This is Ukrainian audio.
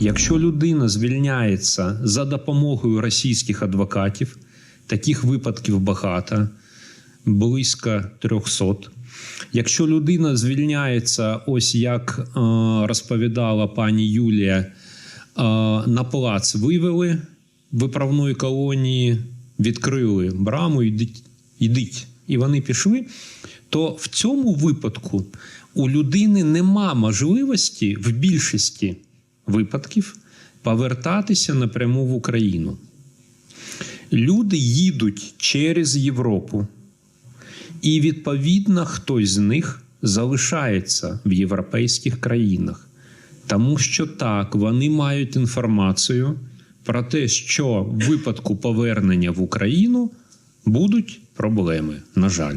Якщо людина звільняється за допомогою російських адвокатів, таких випадків багато, близько 300. Якщо людина звільняється, ось як е, розповідала пані Юлія, е, на плац вивели виправної колонії, відкрили браму, йдіть, йдіть. І вони пішли. То в цьому випадку у людини нема можливості в більшості випадків повертатися напряму в Україну. Люди їдуть через Європу, і відповідно хтось з них залишається в європейських країнах, тому що так вони мають інформацію про те, що в випадку повернення в Україну будуть проблеми. На жаль.